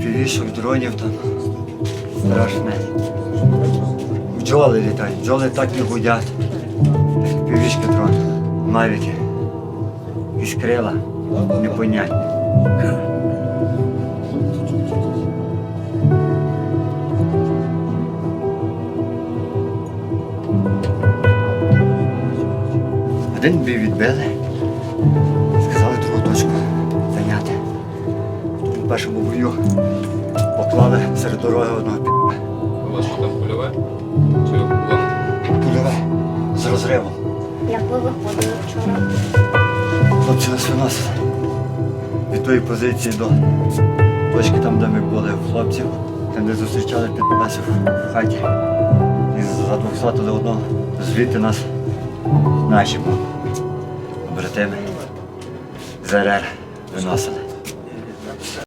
Півішок, дронів там. Страшне. Бджоли літають, бджоли так не гудять. Півішки дрон, мавіки. Іскрила, непонятні. Один бій відбили. Першому бою поклали серед дороги одного пі***. У вас що там польове? Чи? Польове з розривом. Як ви виходили вчора? Хлопці нас виносили від тої позиції до точки там, де ми були у хлопців, там де зустрічали підпасів в хаті. І за 200 до одного звідти нас наші братими з РР виносили.